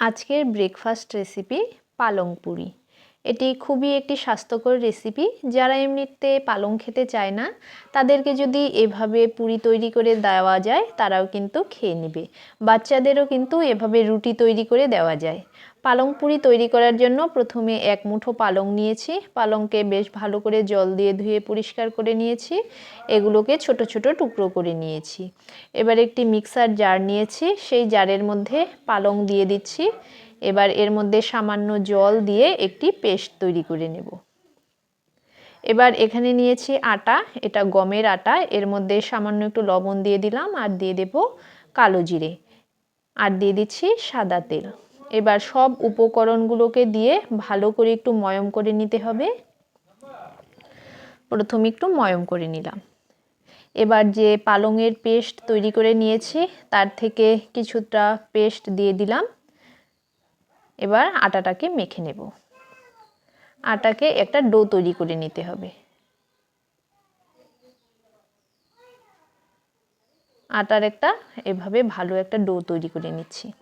আজকের breakfast recipe পালং পুরি। এটি খুবই একটি স্বাস্থ্যকর রেসিপি যারা এমনিতে পালং খেতে চায় না, তাদেরকে যদি এভাবে পুরি তৈরি করে দেওয়া যায়, তারাও কিন্তু খেয়ে নেবে। বাচ্চাদেরও কিন্তু এভাবে রুটি তৈরি করে দেওয়া যায়। পালং পুরি তৈরি করার জন্য প্রথমে এক মুঠো পালং নিয়েছি। পালংকে বেশ ভালো করে জল দিয়ে ধুয়ে পরিষ্কার করে নিয়েছি। এগুলোকে ছোট ছোট টুকরো করে নিয়েছি। এবার একটি মিক্সার জার নিয়েছি। সেই জারের মধ্যে পালং দিয়ে দিচ্ছি। এবার এর মধ্যে সামান্য জল দিয়ে একটি পেস্ট তৈরি করে নেব। এবার এখানে নিয়েছি আটা। এটা গমের আটা। এর মধ্যে সামান্য একটু লবণ দিয়ে দিলাম। আর দিয়ে দেব কালো জিরে। আর দিয়ে দিচ্ছি সাদা তেল। এবার সব উপকরণগুলোকে দিয়ে ভালো করে একটু ময়ম করে নিতে হবে। প্রথমে একটু ময়ম করে নিলাম। এবার যে পালংয়ের পেস্ট তৈরি করে নিয়েছি, তার থেকে কিছুটা পেস্ট দিয়ে দিলাম। এবার আটাটাকে মেখে নেব। আটাকে একটা ডো তৈরি করে নিতে হবে। আটার একটা এভাবে ভালো একটা ডো তৈরি করে নিচ্ছি।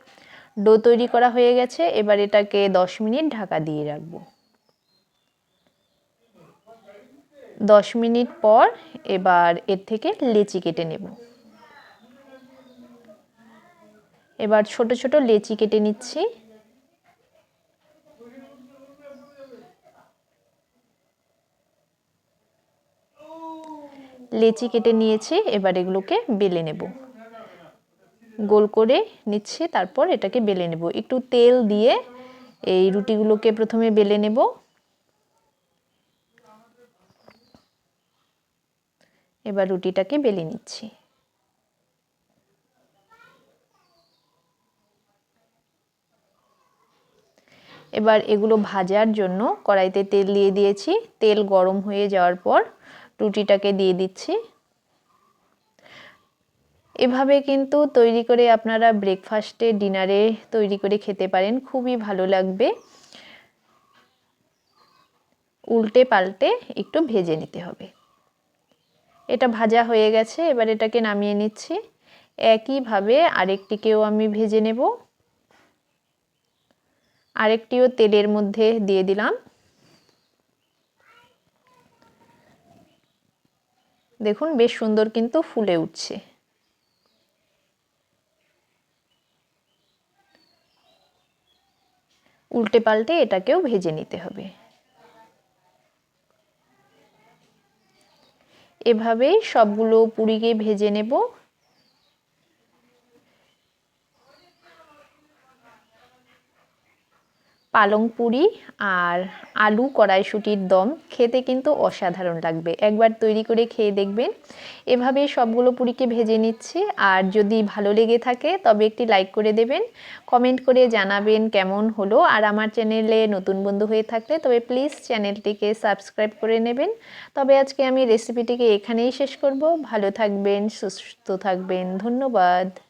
ডো তৈরি করা হয়ে গেছে, এবার এটাকে দশ মিনিট ঢাকা দিয়ে রাখব। দশ মিনিট পর এবার এর থেকে লেচি কেটে নেব। এবার ছোট ছোট লেচি কেটে নিচ্ছি। লেচি কেটে নিয়েছি, এবার এগুলোকে বেলে নেব। গোল করে নিচ্ছি, তারপর এটাকে বেলে নেব। একটু তেল দিয়ে এই রুটিগুলোকে প্রথমে বেলে নেব। এবার রুটিটাকে বেলে নিচ্ছি। এবার এগুলো ভাজার জন্য কড়াইতে তেল দিয়ে দিয়েছি। তেল গরম হয়ে যাওয়ার পর রুটিটাকে দিয়ে দিচ্ছি। এভাবে কিন্তু তৈরি করে আপনারা ব্রেকফাস্টে ডিনারে তৈরি করে খেতে পারেন। খুবই ভালো লাগবে। উল্টে পাল্টে একটু ভেজে নিতে হবে। এটা ভাজা হয়ে গেছে, এবার এটাকে নামিয়ে নিচ্ছি। একইভাবে আরেকটিকেও আমি ভেজে নেব। আরেকটিও তেলের মধ্যে দিয়ে দিলাম। দেখুন, বেশ সুন্দর কিন্তু ফুলে উঠছে। উল্টে পাল্টে এটাকেও ভেজে নিতে হবে। এভাবেই সবগুলো পুরিকে ভেজে নেব। পালং পুরি আর আলু কড়াইশুটির দম খেতে কিন্তু অসাধারণ লাগবে। একবার তৈরি করে খেয়ে দেখবেন। এভাবে সবগুলো পুরিকে ভেজে নিচ্ছি। আর যদি ভালো লেগে থাকে, তবে একটি লাইক করে দেবেন। কমেন্ট করে জানাবেন কেমন হলো। আর আমার চ্যানেলে নতুন বন্ধু হয়ে থাকলে, তবে প্লিজ চ্যানেলটিকে সাবস্ক্রাইব করে নেবেন। তবে আজকে আমি রেসিপিটিকে এখানেই শেষ করব। ভালো থাকবেন, সুস্থ থাকবেন। ধন্যবাদ।